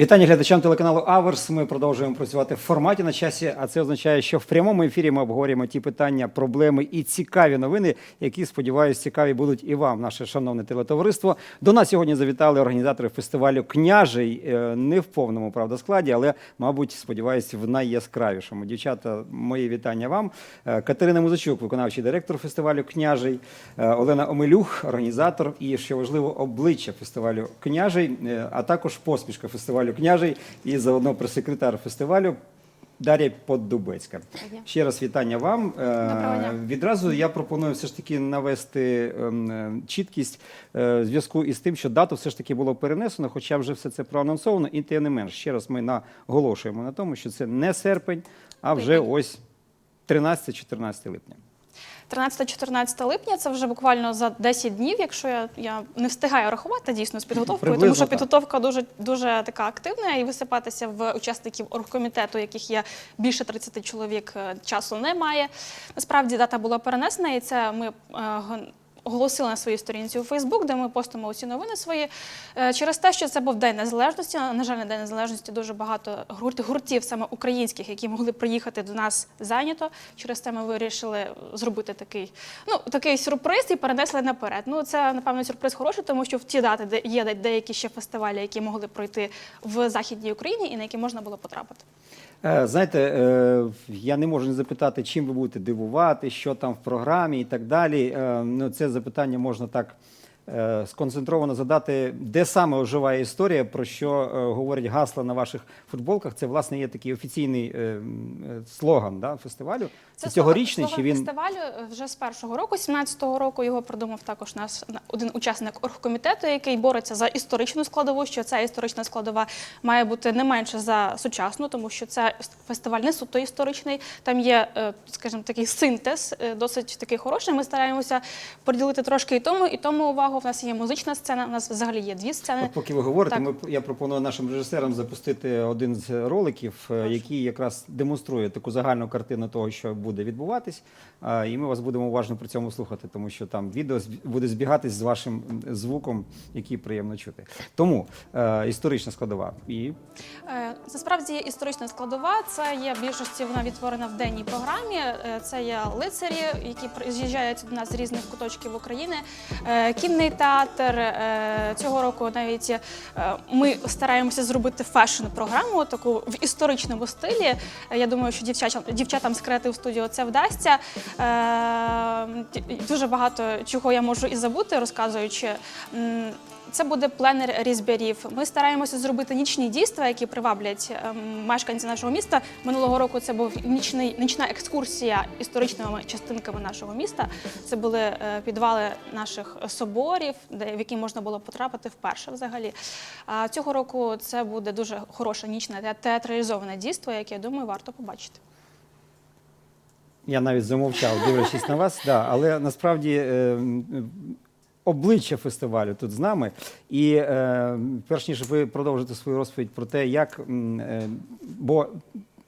Вітання глядачам телеканалу Аверс. Ми продовжуємо працювати в форматі на часі. А це означає, що в прямому ефірі ми обговорюємо ті питання, проблеми і цікаві новини, які сподіваюся, цікаві будуть і вам, наше шановне телетовариство. До нас сьогодні завітали організатори фестивалю Княжий е, не в повному правда складі, але мабуть, сподіваюся, в найяскравішому. Дівчата, мої вітання вам. Е, Катерина Музичук, виконавчий директор фестивалю Княжий, е, Олена Омелюх, організатор і що важливо, обличчя фестивалю Княжий, а також посмішка фестивалю Княжий і заодно прес-секретар фестивалю. Дар'я Поддубецька. Ще раз вітання вам. Е. Відразу я пропоную все ж таки навести ем, е, чіткість е, в зв'язку із тим, що дату все ж таки було перенесено, хоча вже все це проанонсовано, і тим не менш. Ще раз ми наголошуємо на тому, що це не серпень, а вже ось 13-14 липня. 13-14 липня це вже буквально за 10 днів, якщо я, я не встигаю рахувати дійсно з підготовкою, тому що так. підготовка дуже дуже така активна, і висипатися в учасників оргкомітету, яких є більше 30 чоловік, е, часу немає. Насправді дата була перенесена, і це ми. Оголосили на своїй сторінці у Фейсбук, де ми постимо усі новини свої Е, через те, що це був День Незалежності. На жаль, на День Незалежності дуже багато гурт- гуртів, саме українських, які могли приїхати до нас зайнято. Через це ми вирішили зробити такий, ну такий сюрприз і перенесли наперед. Ну це напевно сюрприз хороший, тому що в ті дати, є деякі ще фестивалі, які могли пройти в західній Україні і на які можна було потрапити. Е, Знаєте, е, я не можу не запитати, чим ви будете дивувати, що там в програмі і так далі. Ну, це запитання можна так сконцентровано задати, де саме оживає історія, про що е, говорять гасла на ваших футболках. Це власне є такий офіційний е, е, слоган да, фестивалю. Це, цьогорічний слоган чи він фестивалю е, вже з першого року, 17-го року. Його придумав також наш один учасник оргкомітету, який бореться за історичну складову. Що ця історична складова має бути не менше за сучасну, тому що це фестиваль не суто історичний. Там є, е, скажімо, такий синтез, е, досить такий хороший. Ми стараємося приділити трошки і тому, і тому увагу. В нас є музична сцена. У нас взагалі є дві сцени. От поки ви говорите, Так. ми, я пропоную нашим режисерам запустити один з роликів, е, який якраз демонструє таку загальну картину того, що буде відбуватись. І ми вас будемо уважно при цьому слухати, тому що там відео буде збігатись з вашим звуком, який приємно чути. Тому е, історична складова. І Е, Насправді історична складова. Це є в більшості вона відтворена в денній програмі. Е, Це є лицарі, які приїжджають до нас з різних куточків України. Е, Кінний театр Е, цього року навіть е, ми стараємося зробити фешн-програму, таку в історичному стилі. Я думаю, що дівчатам, дівчатам з Creative Studio це вдасться. Е, Дуже багато чого я можу і забути, розказуючи. Це буде пленер різбярів. Ми стараємося зробити нічні дійства, які приваблять ем, мешканців нашого міста. Минулого року це був нічний нічна екскурсія історичними частинками нашого міста. Це були підвали наших соборів, де в які можна було потрапити вперше взагалі. Цього року це буде дуже хороше нічне те- театралізоване дійство, яке я думаю варто побачити. я навіть замовчав, дивлячись на вас. Да, але насправді. е, Обличчя фестивалю тут з нами, і е, перш ніж ви продовжите свою розповідь про те, як е, бо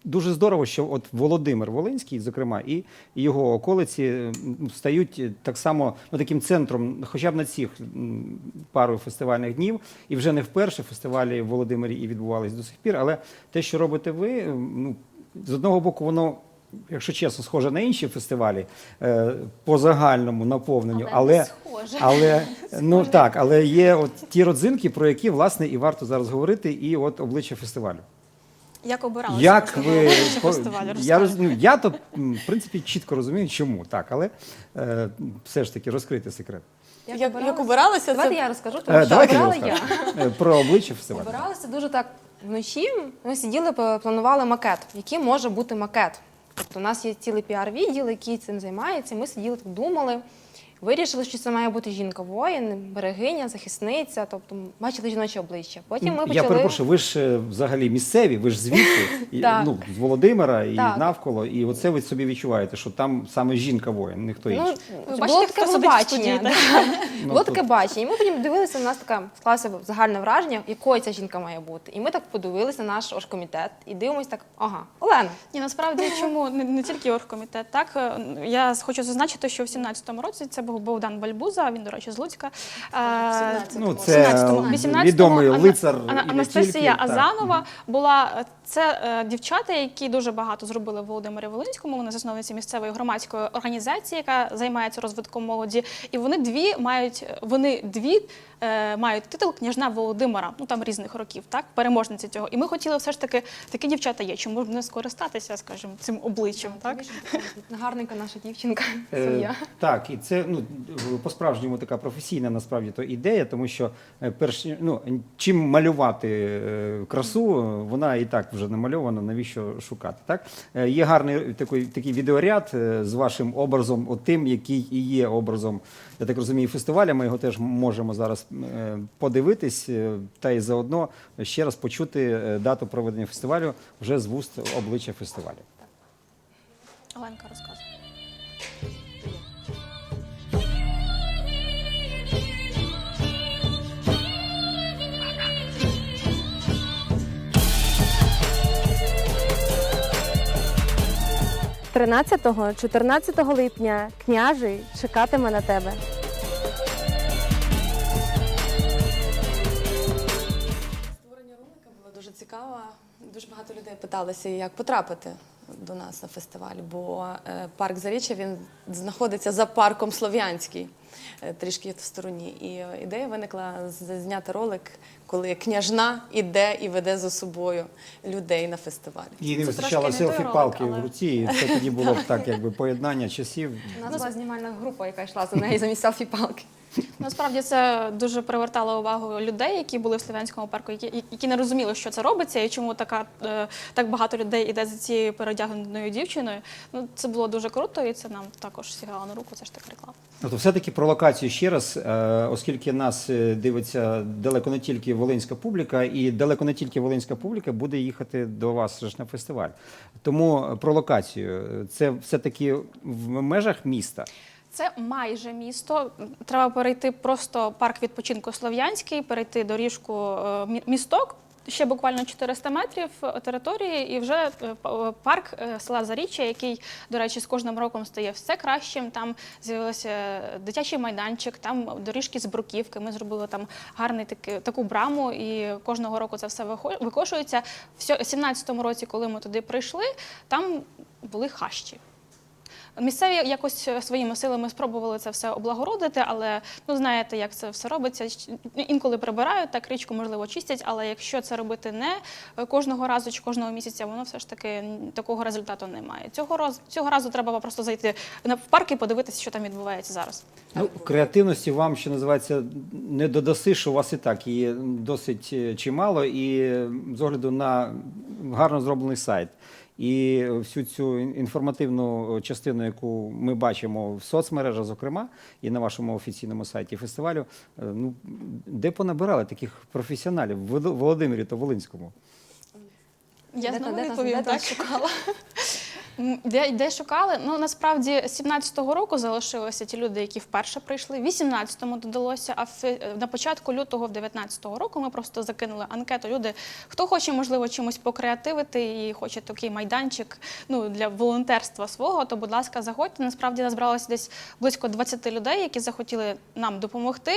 дуже здорово, що от Володимир Волинський, зокрема, і його околиці стають е, так само ну, таким центром, хоча б на цих пару фестивальних днів, і вже не вперше фестивалі в Володимирі і відбувались до сих пір. Але те, що робите ви, ну з одного боку, воно. Якщо чесно, схоже на інші фестивалі е, по загальному наповненню, Але але, схоже. але ну так, але є от ті родзинки, про які власне і варто зараз говорити, і от обличчя фестивалю. Як обиралося Як ви фестивалю? я роз, Розкажете. ну, я то м, в принципі чітко розумію, чому так, але е, все ж таки розкрити секрет. Як, як обиралися, Давайте це я розкажу, тому Е, що давайте я обирала я. розкажу. Е, про обличчя фестивалю. Обиралися дуже так вночі. Ми сиділи, п- планували макет, який може бути макет. Тобто у нас є цілий піар-відділ, який цим займається. Ми сиділи так думали. Вирішили, що це має бути жінка-воїн, берегиня, захисниця, тобто бачили жіноче обличчя. Потім ми почали. Я перепрошую, ви ж е, взагалі місцеві, ви ж звідти, і, ну, з Володимира і Так. навколо, і оце ви собі відчуваєте, що там саме жінка воїн, ніхто Ну, інший. Ви було бачите, таке сидить в бачення. студії, так? да. Ну, Було таке бачення. І ми потім дивилися, у нас така склалося загальне враження, якою ця жінка має бути. І ми так подивилися на наш оргкомітет і дивимося так, ага, Олена. Ні, насправді чому не, не тільки оргкомітет. Так Е, я хочу зазначити, що в 17-му році це був Богдан Бальбуза, він, до речі, з Луцька. Е, 17-му. Ну, це 18-му відомий лицар і не Анастасія тільки, так. Азанова була це е, дівчата, які дуже багато зробили в Володимирі Волинському. Вони засновниці місцевої громадської організації, яка займається розвитком молоді. І вони дві мають вони дві е, мають титул княжна Володимира. Ну там різних років, так переможниці цього. І ми хотіли все ж таки такі дівчата є. Чому б не скористатися, скажімо, цим обличчям? Так Гарненька наша дівчинка. Е, Так, і це ну по-справжньому така професійна насправді то ідея, тому що е, перш ну чим малювати е, красу, е, вона і так вже намальована. Навіщо шукати? Так Е, є гарний такий, такий відеоряд е, з вашим образом, от тим, який і є образом, я так розумію, фестиваля. Ми його теж можемо зараз е, подивитись, е, та й заодно ще раз почути е, дату проведення фестивалю вже з вуст обличчя фестивалю. Оленка розказує. – 13-14 липня княжий чекатиме на тебе. Питалися, як потрапити до нас на фестиваль, бо е, парк Заріччя він знаходиться за парком Слов'янський, е, трішки в стороні. І е, ідея виникла зняти ролик, коли княжна іде і веде за собою людей на фестиваль. Їй не вистачало селфі-палки ролик, в руці, і це тоді було так, якби поєднання часів. У нас була знімальна група, яка йшла за нею замість селфі-палки. Насправді це дуже привертало увагу людей, які були в Слов'янському парку, які, які не розуміли, що це робиться, і чому така е, так багато людей іде за цією переодягненою дівчиною. Ну це було дуже круто, і це нам також зіграло на руку. Це ж така реклама. Ну, то все-таки про локацію ще раз, е, оскільки нас е, дивиться далеко не тільки волинська публіка, і далеко не тільки волинська публіка буде їхати до вас ж на фестиваль. Тому е, про локацію. Це все-таки в межах міста. Це майже місто. Треба перейти просто парк відпочинку Слов'янський, перейти доріжку е, місток. Ще буквально 400 метрів е, території, і вже е, е, парк села Заріччя, який, до речі, з кожним роком стає все кращим. Там з'явився дитячий майданчик, там доріжки з бруківки. Ми зробили там гарний таки, таку браму, і кожного року це все викошується. В 2017 році, коли ми туди прийшли, там були хащі. Місцеві якось своїми силами спробували це все облагородити, але ну знаєте, як це все робиться. Інколи прибирають, так річку можливо чистять, але якщо це робити не е, кожного разу чи кожного місяця, воно все ж таки такого результату немає. Цього разу цього разу треба просто зайти на парк і подивитися, що там відбувається зараз. Ну, креативності вам, що називається, не додаси, що у вас і так її досить е, чимало, і е, з огляду на гарно зроблений сайт. І всю цю інформативну частину, яку ми бачимо в соцмережах, зокрема, і на вашому офіційному сайті фестивалю, е, ну де понабирали таких професіоналів в Володимирі та Волинському? Я знову відповім так. шукала? Де, де шукали? Ну насправді 17-го року залишилися ті люди, які вперше прийшли. В 18-му додалося. А в, на початку лютого, в 19-го року, ми просто закинули анкету. Люди, хто хоче, можливо, чимось покреативити і хоче такий майданчик ну для волонтерства свого, то будь ласка, заходьте. Насправді назбиралося десь близько 20 людей, які захотіли нам допомогти.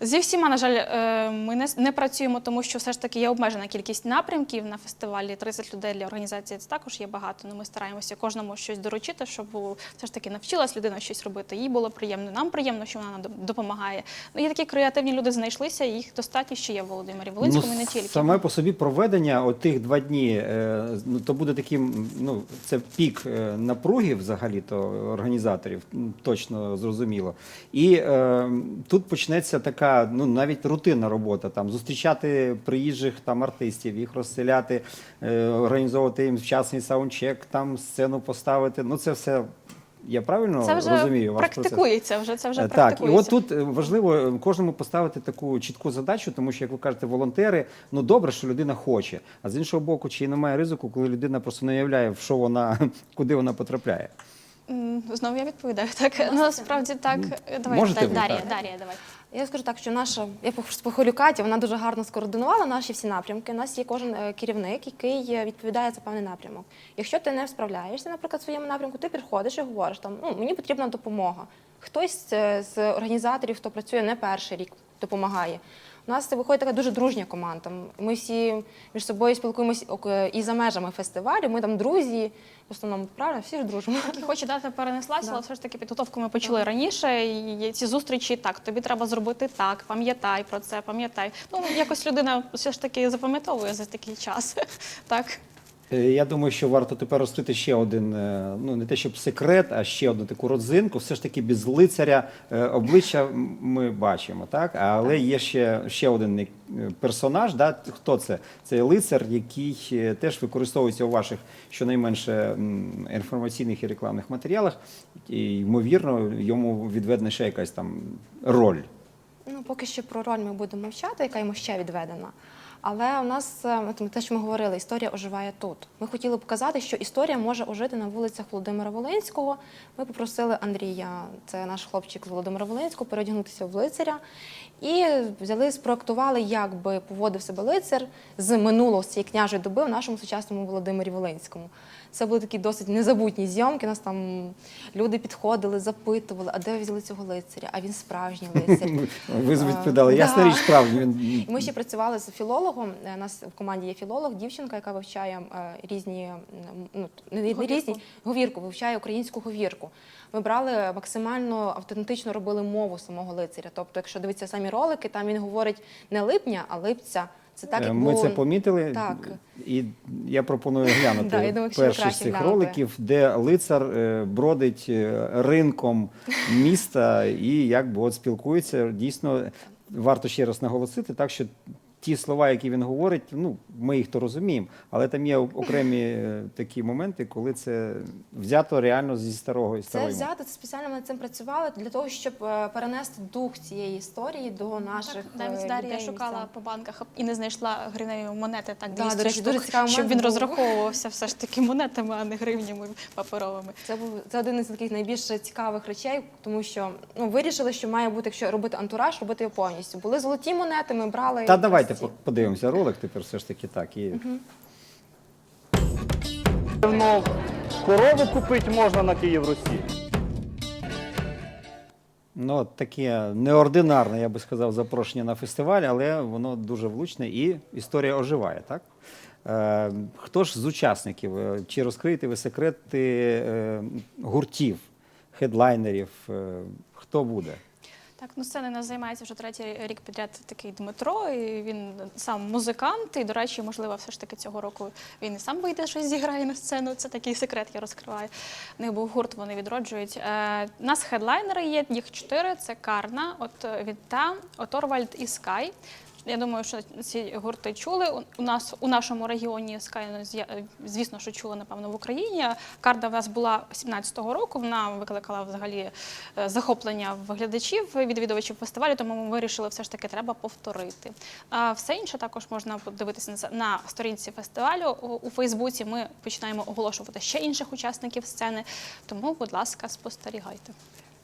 Зі всіма, на жаль, е, ми не, не працюємо, тому що все ж таки є обмежена кількість напрямків на фестивалі. 30 людей для організації це також є багато. Ну ми стараємося кожному щось доручити, щоб все ж таки навчилась людина щось робити. Їй було приємно. Нам приємно, що вона нам допомагає. Ну і такі креативні люди знайшлися. Їх достатньо ще є в Володимирі Волинському і не тільки. Ну, Саме по собі проведення отих два дні, е, ну, то буде таким, ну, це пік е, напруги взагалі-то організаторів, точно зрозуміло. І е, тут почнеться така, ну, навіть рутинна робота, там, зустрічати приїжджих там артистів, їх розселяти, е, організовувати їм вчасний саундчек, там сцену поставити. Ну, це все, я правильно Це вже розумію ваш процес? практикується. Вже це вже Е, Так, і от тут е, важливо е, кожному поставити таку чітку задачу, тому що, як ви кажете, волонтери, ну добре, що людина хоче. А з іншого боку, чи немає ризику, коли людина просто не уявляє, в що вона, куди вона потрапляє. Знову я відповідаю. Так ну, насправді так. Давай можете да- ви, Дар'я, так. Дар'я, давай. Я скажу так, що наша, я похвалю Каті, вона дуже гарно скоординувала наші всі напрямки. У нас є кожен е, керівник, який е, відповідає за певний напрямок. Якщо ти не справляєшся, наприклад, в своєму напрямку, ти приходиш і говориш, там, ну, мені потрібна допомога. Хтось е, з організаторів, хто працює не перший рік, допомагає. У нас виходить така дуже дружня команда. Ми всі між собою спілкуємося ок- і за межами фестивалю. Ми там друзі, в основному правильно, всі ж дружимо. Хочу дати перенеслася, Да. але все ж таки підготовку ми почали раніше. І ці зустрічі так, тобі треба зробити так, пам'ятай про це, пам'ятай. Ну якось людина все ж таки запам'ятовує за такий час. Так. Е, Я думаю, що варто тепер розкрити ще один, е, ну не те щоб секрет, а ще одну таку родзинку. Все ж таки без лицаря е, обличчя ми бачимо, так? Але є ще, ще один персонаж. Да? Хто це? Це лицар, який теж використовується у ваших щонайменше інформаційних і рекламних матеріалах. І, ймовірно, йому відведена ще якась там роль. Ну, поки що про роль ми будемо мовчати, яка йому ще відведена. Але у нас е, те, що ми говорили, історія оживає тут. Ми хотіли показати, що історія може ожити на вулицях Володимира Волинського. Ми попросили Андрія, це наш хлопчик Володимира Волинського, переодягнутися в лицаря. І взяли, спроектували, як би поводив себе лицар з минулого з цієї княжої доби в нашому сучасному Володимирі Волинському. Це були такі досить незабутні зйомки. Нас там люди підходили, запитували, а де ви взяли цього лицаря? А він справжній лицар. Ви відповідали, ясна річ, справді він ми ще працювали з філологом. Е, У нас в команді є філолог, дівчинка, яка вивчає е, різні ну, не, не Говірку. різні говірку, вивчає українську говірку. Ми брали максимально автентично робили мову самого лицаря. Тобто, якщо дивитися самі ролики, там він говорить не липня, а липця. Це так, Е, як Ми було... це помітили, Так. і я пропоную глянути Да, я думаю, перший з цих роликів, де лицар е, бродить е, ринком міста і якби от спілкується. Дійсно, варто ще раз наголосити, так що ті слова, які він говорить, ну ми їх то розуміємо, але там є окремі е, такі моменти, коли це взято реально зі старого Це старої мови. взяти, це спеціально ми над цим працювали для того, щоб е, перенести дух цієї історії до наших Так, навіть е, Дар'я людей шукала по банках і не знайшла гривневі монети так Да, 200 до речі, штук, дуже щоб він був. розраховувався все ж таки монетами, а не гривнями паперовими. Це був це один із таких найбільш цікавих речей, тому що ну вирішили, що має бути, якщо робити антураж, робити його повністю. Були золоті монети, ми брали. Та давайте подивимося ролик. Тепер все ж таки так. І Давно корову купити можна на Київ Русі. Ну, таке неординарне, я би сказав, запрошення на фестиваль, але воно дуже влучне і історія оживає, так? Е, хто ж з учасників? Е, Чи розкриєте ви секрети е, гуртів, хедлайнерів? Е, хто буде? Так, ну сцени нас займається вже третій рік підряд такий Дмитро. І він сам музикант. І, до речі, можливо, все ж таки цього року він і сам вийде щось зіграє на сцену. Це такий секрет, я розкриваю. В них був гурт, вони відроджують. Е, у нас хедлайнери є, їх чотири: це Карна, от Вітта, Оторвальд і Скай. Я думаю, що ці гурти чули. У- нас у нашому регіоні Скай, з'я- е, звісно, що чули, напевно, в Україні. Карда в нас була 17-го року. Вона викликала взагалі е, захоплення глядачів, відвідувачів фестивалю, тому ми вирішили, все ж таки треба повторити. А все інше також можна подивитися на, сторінці фестивалю у Фейсбуці. Ми починаємо оголошувати ще інших учасників сцени. Тому, будь ласка, спостерігайте.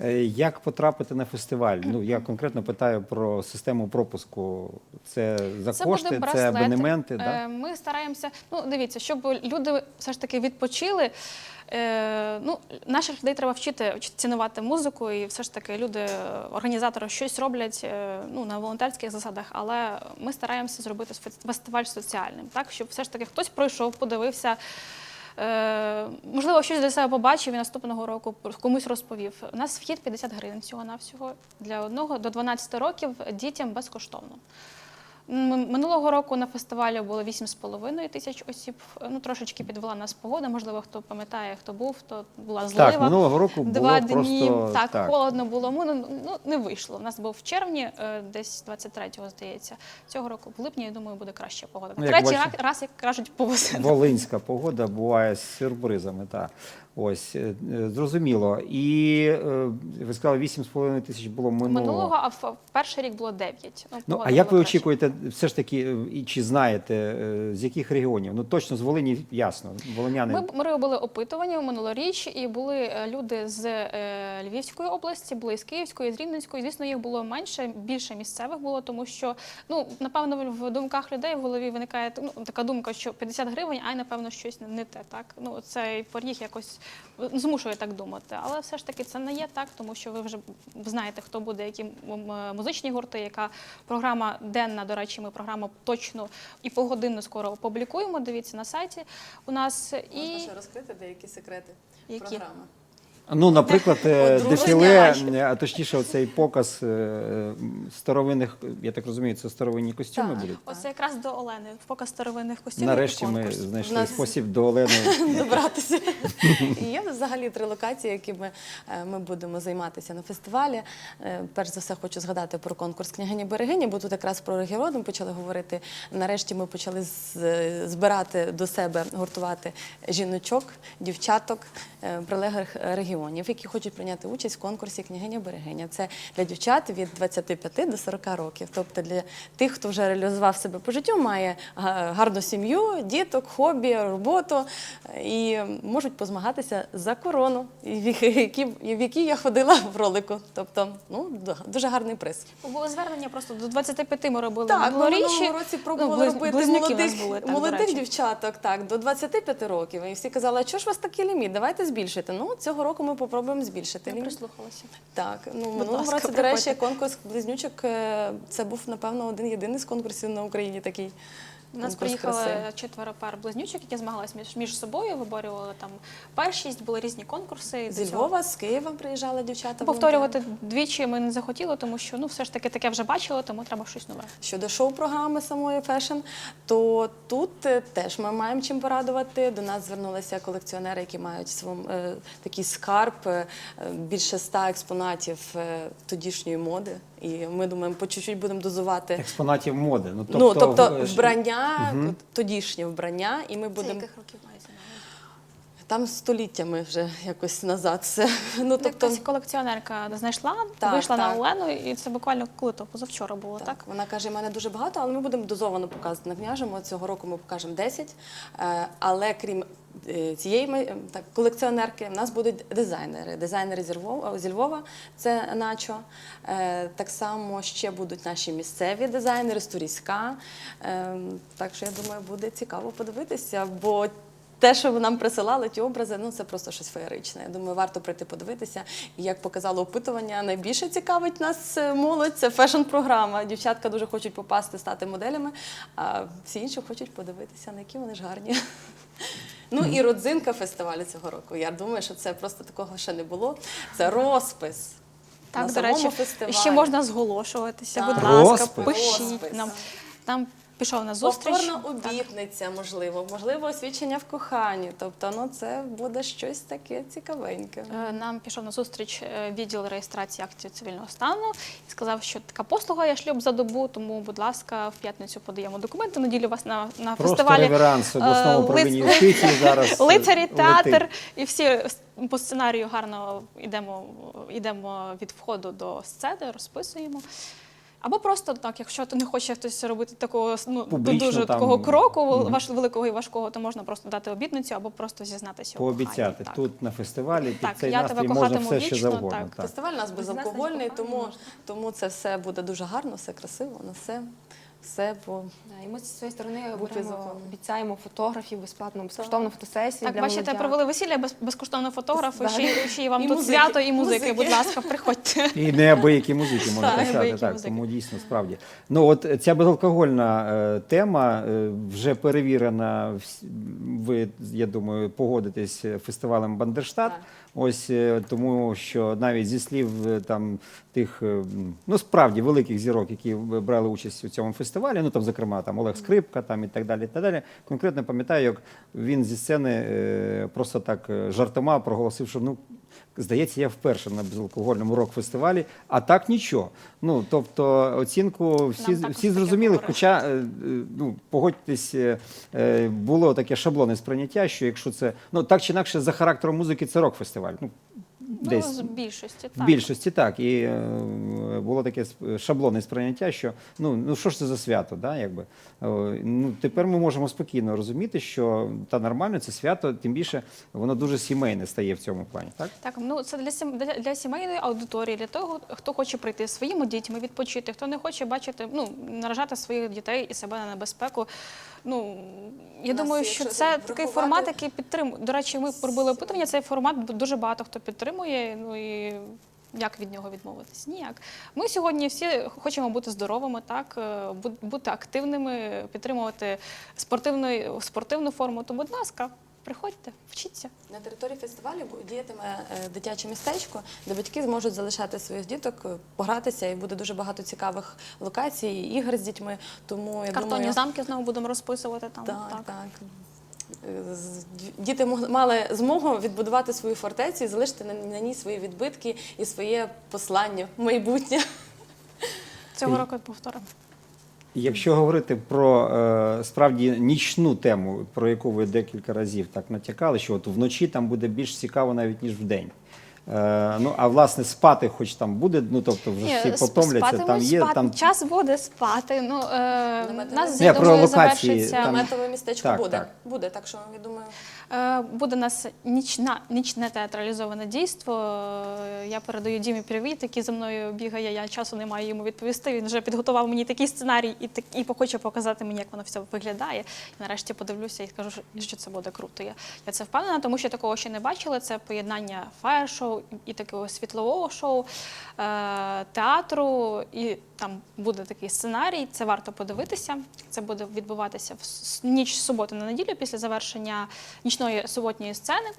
Е, Як потрапити на фестиваль? Ну, я конкретно питаю про систему пропуску. Це за Це кошти, буде це абонементи. Е, Да? Ми стараємося. Ну, дивіться, щоб люди все ж таки відпочили. Е, ну, наших людей треба вчити цінувати музику, і все ж таки люди, організатори щось роблять е, ну, на волонтерських засадах, але ми стараємося зробити фес- фестиваль соціальним, так, щоб все ж таки хтось пройшов, подивився. Е, можливо, щось для себе побачив і наступного року комусь розповів. У нас вхід 50 гривень всього навсього для одного до 12 років дітям безкоштовно. Минулого року на фестивалі було 8,5 тисяч осіб. Ну трошечки підвела нас погода. Можливо, хто пам'ятає, хто був, то була злива. Так, минулого року було Два дні просто так, так. холодно було. Ну, ну, ну, не вийшло. У нас був в червні, е, десь 23-го, здається. Цього року в липні, я думаю, буде краща погода. Ну, Третій бачите, раз, як кажуть, повезено. Волинська погода буває з сюрпризами. Так. Ось е, е, зрозуміло. І е, ви сказали, 8,5 тисяч було минулого. Минулого, а в в перший рік було 9. Ну, а як ви краще. очікуєте, все ж таки, і чи знаєте, з яких регіонів? Ну точно з Волині ясно. Волиняни Ми, ми робили опитування минулоріч, і були люди з Львівської області, були з Київської, з Рівненської. Звісно, їх було менше, більше місцевих було, тому що ну напевно в думках людей в голові виникає ну, така думка, що 50 гривень, а й напевно щось не, не те. Так ну цей поріг якось змушує так думати. Але все ж таки це не є так, тому що ви вже знаєте, хто буде, які музичні гурти, яка програма денна. До речі, ми програму точно і погодинно скоро опублікуємо. Дивіться на сайті у нас і Можна ще розкрити деякі секрети Які? програми. Ну, наприклад, е, дефіле, е, а точніше, оцей показ е, старовинних, я так розумію, це старовинні костюми Так. будуть. Оце якраз до Олени показ старовинних костюмів. Нарешті ми конкурс. знайшли нас- спосіб до Олени. добратися. І є взагалі три локації, якими е, ми будемо займатися на фестивалі. Е, Перш за все, хочу згадати про конкурс княгині Берегині, бо тут якраз про регіони ми почали говорити. Нарешті ми почали з- збирати до себе, гуртувати жіночок, дівчаток е, прилеглих регіонів, які хочуть прийняти участь в конкурсі княгиня Берегиня. Це для дівчат від 25 до 40 років. Тобто для тих, хто вже реалізував себе по життю, має гарну сім'ю, діток, хобі, роботу і можуть позмагатися за корону, в які- які- в якій я ходила в ролику. Тобто, ну дуже гарний приз. Було звернення просто до 25 ми робили Так, ми минулому році пробували близ- робити молодих, були, так, до молодих дівчаток так, до 25 років. І всі казали, а що ж у вас такий ліміт? Давайте збільшити. Ну, цього року ми попробуємо збільшити Я прислухалася. Так, ну минулого році, до речі, конкурс близнючок е, це був, напевно, один єдиний з конкурсів на Україні такий. У нас приїхали краси. четверо пар близнючок, які змагалися між, між собою, виборювали там першість, були різні конкурси. Зі Львова, з Києва приїжджали дівчата. Повторювати двічі ми не захотіли, тому що ну все ж таки таке вже бачили, тому треба щось нове. Щодо шоу-програми самої фешн, то тут е, теж ми маємо чим порадувати. До нас звернулися колекціонери, які мають свом, е, такий скарб, е, більше ста експонатів е, тодішньої моди. І ми думаємо, по чуть-чуть будемо дозувати. Експонатів моди. Ну, ну, тобто вбрання, вбрання, тодішнє вбрання, і ми будемо. яких років увазі? Там століттями вже якось назад все. Ну, Тобто тобто, колекціонерка знайшла, Так, вийшла на. Олену, і це буквально коли то позавчора було, так? Так, вона каже, в мене дуже багато, але ми будемо дозовано показувати на княжому. Цього року ми покажемо 10. Е, Але крім е, цієї е, так, колекціонерки, в нас будуть дизайнери. Дизайнери зі Львова, зі Львова це Начо. Е, Так само ще будуть наші місцеві дизайнери з Турійська. Е, Так що я думаю, буде цікаво подивитися, бо те, що ви нам присилали, ті образи, ну це просто щось феєричне. Я думаю, варто прийти подивитися. І як показало опитування, найбільше цікавить нас е, молодь, це фешн-програма. Дівчатка дуже хочуть попасти, стати моделями, а всі інші хочуть подивитися, на які вони ж гарні. Ну і родзинка фестивалю цього року. Я думаю, що це просто такого ще не було. Це розпис. Так, на до самому речі, фестивалі. ще можна зголошуватися. Так. Будь ласка, Розпис. пишіть Розпис. нам. Там пішов на зустріч. Повторна Так. обітниця, можливо, можливо, освідчення в коханні. Тобто, ну це буде щось таке цікавеньке. Е, Нам пішов на зустріч е, відділ реєстрації актів цивільного стану і сказав, що така послуга є шлюб за добу. Тому, будь ласка, в п'ятницю подаємо документи. Неділю вас на, на Просто фестивалі. реверанс обласному е, управлінню лиц- зараз. Лицарі, театр, і всі по сценарію гарно йдемо, йдемо від входу до сцени, розписуємо. Або просто так, якщо ти не хоче хтось робити такого ну, Публічно дуже там, такого кроку, мгм. ваш великого і важкого, то можна просто дати обітницю або просто зізнатися у коханні. Пообіцяти Так. тут на фестивалі під Так, цей я тебе настрій можна кохатиму все що вічно, завгодно. так. Так. Фестиваль у нас безалкогольний, тому, тому це все буде дуже гарно, все красиво, на все, все Да, І ми з своєї сторони Бути беремо, обіцяємо фотографів безплатно, безкоштовну фотосесію. Так, для бачите, молодят. провели весілля без, безкоштовно фотографи, Так. ще, й- ще й вам І тут музики, свято і музики. музики. Будь ласка, приходьте. І неабиякі музики можна Так, писати, неабиякі так, музики. тому дійсно справді. Ну от ця безалкогольна е, тема е, вже перевірена. вс- Ви, я думаю, погодитесь е, фестивалем Бандерштат. Так. Ось е, тому, що навіть зі слів е, там тих е, ну справді великих зірок, які брали участь у цьому фестивалі, ну там, зокрема, там Олег Скрипка, там і так далі. І так далі. Конкретно пам'ятаю, як він зі сцени просто так жартома проголосив, що ну здається, я вперше на безалкогольному рок-фестивалі, а так нічого. Ну тобто оцінку всі, всі зрозуміли, хоча е, е, ну, погодьтесь, е, було таке шаблонне сприйняття, що якщо це ну так чи інакше за характером музики, це рок-фестиваль. Ну, Ну, десь з більшості, в більшості так. І е, було таке сп- шаблонне сприйняття, що ну, ну що ж це за свято, да, якби. О, ну, тепер ми можемо спокійно розуміти, що та нормально, це свято, тим більше воно дуже сімейне стає в цьому плані. Так? Так, ну це для сім для, для сімейної аудиторії, для того, хто хоче прийти зі своїми дітьми, відпочити, хто не хоче бачити, ну наражати своїх дітей і себе на небезпеку. Ну я думаю, що це такий формат, який підтримує. До речі, ми робили опитування. Цей формат дуже багато хто підтримує. Ну і як від нього відмовитись? Ніяк. Ми сьогодні всі хочемо бути здоровими, так е, бути активними, підтримувати спортивну спортивну форму. То, будь ласка, приходьте, вчіться. На території фестивалю діятиме е, дитяче містечко, де батьки зможуть залишати своїх діток, е, погратися, і буде дуже багато цікавих локацій, ігор з дітьми. Тому я Картонні думаю, замки знову будемо розписувати там. Так, так. так. Діти мали змогу відбудувати свою фортецю і залишити на, ній свої відбитки і своє послання майбутнє. Цього року повторимо. Якщо говорити про е, справді нічну тему, про яку ви декілька разів так натякали, що от вночі там буде більш цікаво навіть ніж вдень. Е, ну а власне спати, хоч там буде, ну тобто вже всі сп- потомляться, спатимуть, там є спати. там час буде спати. Ну, е, Наметове нас Ні, я про думаю, локації, завершиться. там- Метове містечко Так, буде. так. Буде, так що я думаю. Е, Буде у нас нічна, нічне театралізоване дійство. Е, Я передаю Дімі привіт, який за мною бігає. Я часу не маю йому відповісти. Він вже підготував мені такий сценарій і так і хоче показати мені, як воно все виглядає. І нарешті подивлюся і скажу, що- це буде круто. Я, я це впевнена, тому що такого ще не бачили. Це поєднання фаєр-шоу і такого світлового шоу, е, театру, і там буде такий сценарій. Це варто подивитися. Це буде відбуватися в ніч суботи на неділю після завершення нічної суботньої сцени.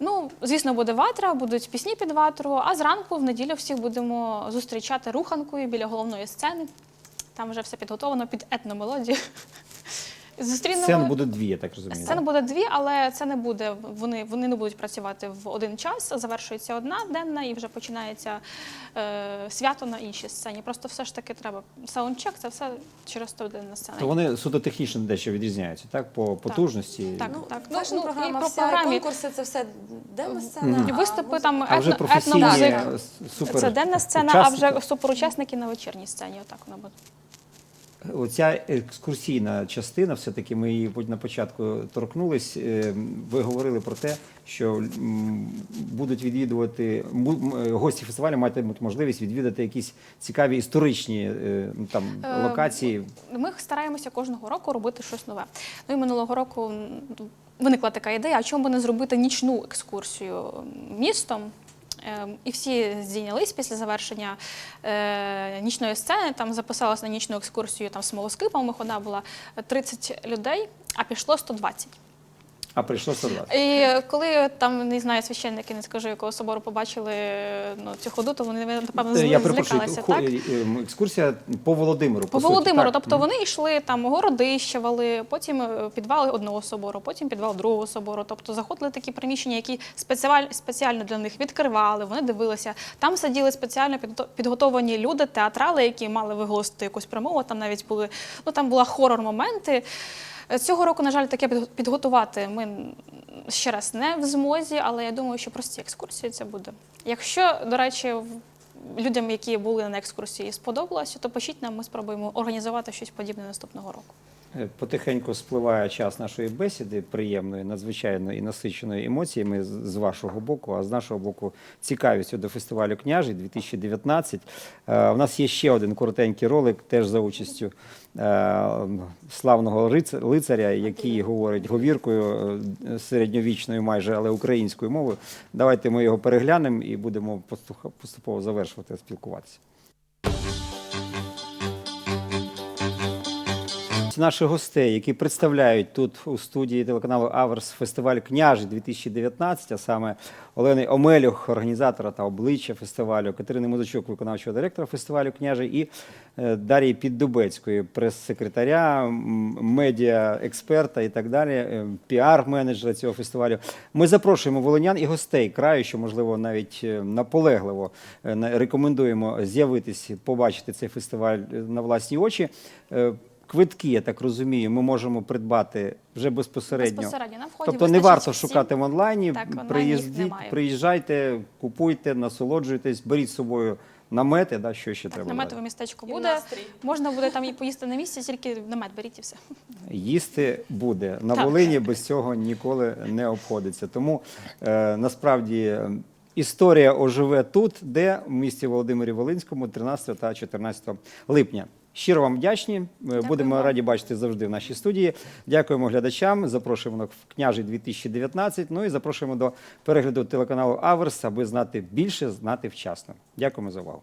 Ну, звісно, буде ватра, будуть пісні під ватру, а зранку в неділю всіх будемо зустрічати руханкою біля головної сцени. Там вже все підготовлено під етномелодію. Зустрінемо. сцен буде дві, я так розумію. Сцен буде дві, але це не буде. Вони, вони не будуть працювати в один час. Завершується одна денна і вже починається е, свято на іншій сцені. Просто все ж таки треба саундчек, це все через 100 денна сцена. То вони суто технічно дещо відрізняються, так? По потужності. Так. Ну, так. Фешн Ну, програма, і про вся, програмі. конкурси це все денна сцена. І виступи там А вже етно, етномузик. е, супер Це денна сцена, а вже учасники. суперучасники на вечірній сцені. Отак воно буде. Оця екскурсійна частина, все-таки ми її на початку торкнулись. Е, Ви говорили про те, що будуть відвідувати гості фестивалю, матимуть можливість відвідати якісь цікаві історичні е, ну, там Е, локації. Ми стараємося кожного року робити щось нове. Ну і минулого року виникла така ідея, а чому би не зробити нічну екскурсію містом. Ем, І всі здійнялись після завершення е, нічної сцени. Там записалась на нічну екскурсію там смолоскипом. Хода була 30 людей, а пішло 120. А прийшло 120. І коли там не знаю, священники, не скажу, якого собору побачили ну, цю ходу, то вони напевно Е, Я перепрошую, злякалися. Так? е, екскурсія по Володимиру. По суті, Володимиру, так? тобто вони йшли там городища вали, потім е, підвали одного собору, потім підвал другого собору. Тобто заходили такі приміщення, які спеціаль, спеціально для них відкривали, вони дивилися. Там сиділи спеціально підго- підготовлені люди, театрали, які мали виголосити якусь промову. Там навіть були ну там була хорор-моменти. Е, Цього року, на жаль, таке підготувати ми ще раз не в змозі, але я думаю, що прості екскурсії це буде. Якщо, до речі, людям, які були на екскурсії, сподобалося, то пишіть нам, ми спробуємо організувати щось подібне наступного року. Е, Потихеньку спливає час нашої бесіди, приємної, надзвичайно і насиченої емоціями з вашого боку, а з нашого боку цікавістю до фестивалю княжий 2019. Е, У нас є ще один коротенький ролик, теж за участю е, славного лицаря, який говорить говіркою е, середньовічною, майже але українською мовою. Давайте ми його переглянемо і будемо поступово завершувати спілкуватися. Наших гостей, які представляють тут у студії телеканалу Аверс фестиваль княжі 2019, а саме Олени Омелюх, організатора та обличчя фестивалю, Катерини Музичук, виконавчого директора фестивалю княжі, і е, Дарії Піддубецької, прес-секретаря, медіа-експерта і так далі, е, піар-менеджера цього фестивалю. Ми запрошуємо волинян і гостей краю, що можливо навіть е, наполегливо рекомендуємо з'явитись, побачити цей фестиваль на власні очі. Квитки, я так розумію, ми можемо придбати вже безпосередньо. Безпосередньо на вході Тобто не варто всім. шукати в онлайні. Так, онлайн Приїздіть, приїжджайте, купуйте, насолоджуйтесь, беріть з собою намети, да, що ще треба. Наметове містечко буде. настрій. Можна буде там і поїсти на місці, тільки намет беріть і все. Їсти буде. На Так. Волині без цього ніколи не обходиться. Тому е, насправді історія оживе тут, де в місті Володимирі Волинському 13 та 14 липня. Щиро вам вдячні. Дякую Будемо вам. раді бачити завжди в нашій студії. Дякуємо глядачам. Запрошуємо в княжі 2019. Ну і запрошуємо до перегляду телеканалу Аверс, аби знати більше, знати вчасно. Дякуємо за увагу.